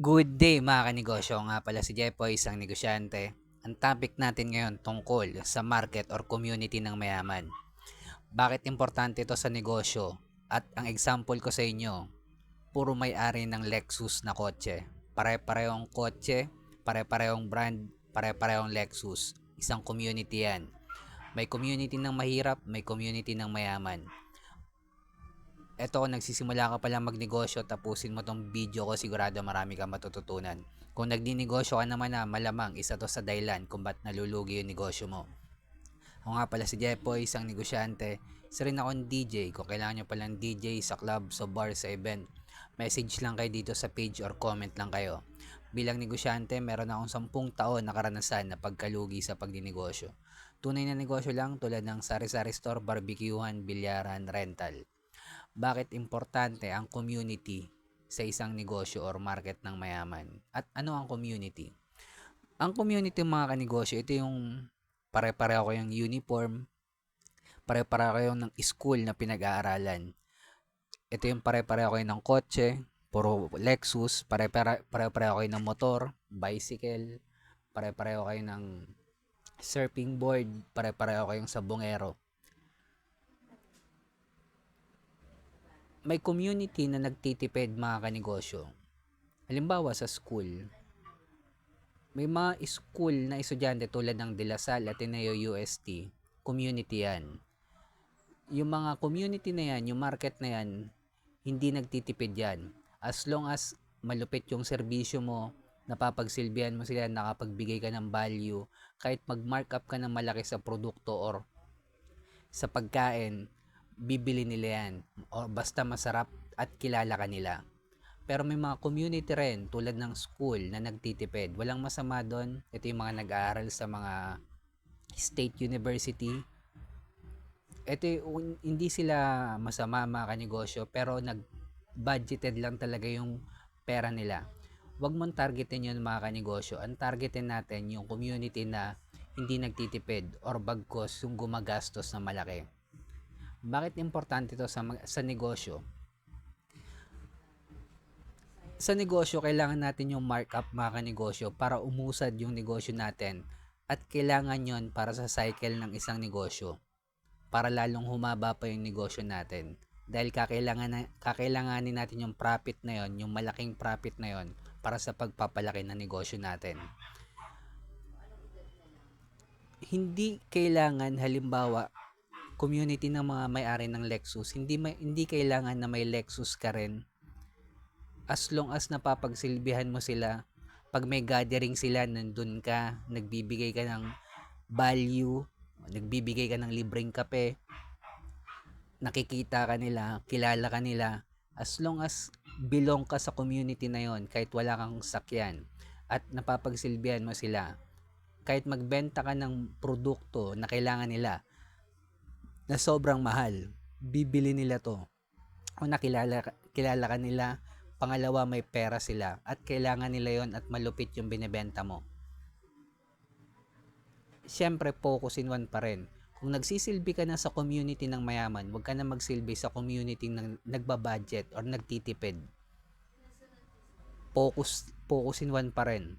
Good day mga kanegosyo, nga pala si Jepoy, isang negosyante. Ang topic natin ngayon tungkol sa market or community ng mayaman. Bakit importante ito sa negosyo? At ang example ko sa inyo, puro may-ari ng Lexus na kotse. Pare-parehong kotse, pare-parehong brand, pare-parehong Lexus. Isang community yan. May community ng mahirap, may community ng mayaman eto nagsisimula ka pa lang magnegosyo, tapusin mo tong video ko, sigurado marami kang matututunan. Kung nagdinegosyo ka naman na, malamang isa to sa dahilan kung ba't nalulugi yung negosyo mo. Ako nga pala si Jepoy, isang negosyante. Isa rin akong DJ. Kung kailangan nyo palang DJ sa club, sa bar, sa event, message lang kayo dito sa page or comment lang kayo. Bilang negosyante, meron akong 10 taon na karanasan na pagkalugi sa pagdinegosyo. Tunay na negosyo lang tulad ng sari-sari store, barbecuehan, bilyaran, rental. Bakit importante ang community sa isang negosyo or market ng mayaman? At ano ang community? Ang community mga kanegosyo, ito yung pare-pareho kayong uniform, pare-pareho kayong ng school na pinag-aaralan. Ito yung pare-pareho kayo ng kotse, puro Lexus, pare-pareho kayo ng motor, bicycle, pare-pareho kayo ng surfing board, pare-pareho kayong sabongero. May community na nagtitipid mga kanegosyo. Halimbawa sa school, may mga school na estudyante tulad ng De La Salle, Ateneo UST, community yan. Yung mga community na yan, yung market na yan, hindi nagtitipid yan. As long as malupit yung serbisyo mo, napapagsilbihan mo sila, nakapagbigay ka ng value, kahit mag-markup ka ng malaki sa produkto or sa pagkain, bibili nila yan. O basta masarap at kilala ka nila. Pero may mga community rin tulad ng school na nagtitipid. Walang masama doon. Ito yung mga nag-aaral sa mga state university. Ito yung, hindi sila masama mga kanegosyo pero nag-budgeted lang talaga yung pera nila. Huwag mong targetin yun mga kanegosyo. Ang targetin natin yung community na hindi nagtitipid or bagkos yung gumagastos na malaki. Bakit importante ito sa, sa negosyo? Sa negosyo, kailangan natin yung markup mga negosyo para umusad yung negosyo natin. At kailangan yon para sa cycle ng isang negosyo. Para lalong humaba pa yung negosyo natin. Dahil kakailangan na, kakailanganin natin yung profit na yon yung malaking profit na yon para sa pagpapalaki ng negosyo natin. Hindi kailangan halimbawa community ng mga may-ari ng Lexus, hindi may, hindi kailangan na may Lexus ka rin. As long as napapagsilbihan mo sila, pag may gathering sila, nandun ka, nagbibigay ka ng value, nagbibigay ka ng libreng kape, nakikita ka nila, kilala ka nila, as long as belong ka sa community na yon kahit wala kang sakyan at napapagsilbihan mo sila kahit magbenta ka ng produkto na kailangan nila na sobrang mahal, bibili nila to. O nakilala kilala ka nila, pangalawa may pera sila at kailangan nila yon at malupit yung binebenta mo. Siyempre, focus in one pa rin. Kung nagsisilbi ka na sa community ng mayaman, huwag ka na magsilbi sa community ng nagbabudget or nagtitipid. Focus, focus in one pa rin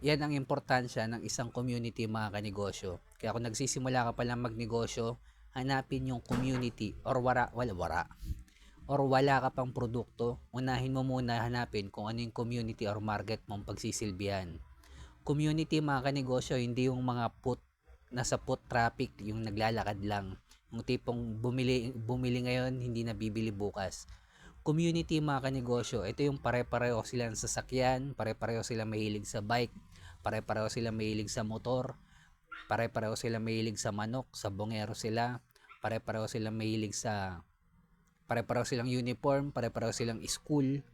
yan ang importansya ng isang community mga kanegosyo. Kaya kung nagsisimula ka pa lang magnegosyo, hanapin yung community or wala, wala, wala. Or wala ka pang produkto, unahin mo muna hanapin kung ano yung community or market mong pagsisilbihan. Community mga kanegosyo, hindi yung mga put, nasa foot traffic, yung naglalakad lang. Yung tipong bumili, bumili ngayon, hindi na bibili bukas community mga kanegosyo, ito yung pare-pareho silang sasakyan, pare-pareho sila mahilig sa bike, pare-pareho sila mahilig sa motor, pare-pareho sila mahilig sa manok, sa bongero sila, pare-pareho sila mahilig sa pare-pareho silang uniform, pare-pareho silang school,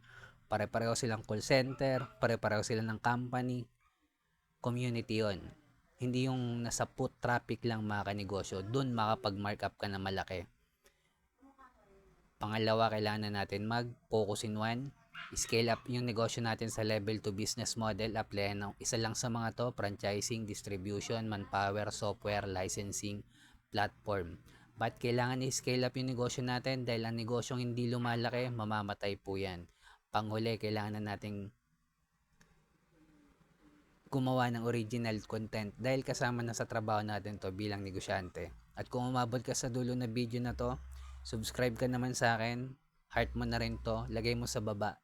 pare-pareho silang call center, pare-pareho sila ng company, community yon hindi yung nasa foot traffic lang mga kanegosyo, doon makapag-mark up ka na malaki. Pangalawa, kailangan na natin mag-focus in one. Scale up yung negosyo natin sa level 2 business model. Apply ng isa lang sa mga to, franchising, distribution, manpower, software, licensing, platform. Ba't kailangan i-scale up yung negosyo natin? Dahil ang negosyong hindi lumalaki, mamamatay po yan. panghuli, kailangan na nating gumawa ng original content dahil kasama na sa trabaho natin to bilang negosyante. At kung umabot ka sa dulo na video na to, subscribe ka naman sa akin, heart mo na rin to, lagay mo sa baba.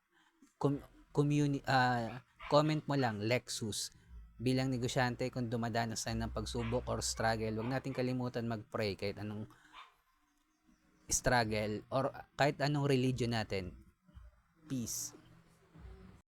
Com- communi- ah, comment mo lang, Lexus. Bilang negosyante, kung dumadanas tayo ng pagsubok or struggle, huwag natin kalimutan mag-pray kahit anong struggle or kahit anong religion natin. Peace.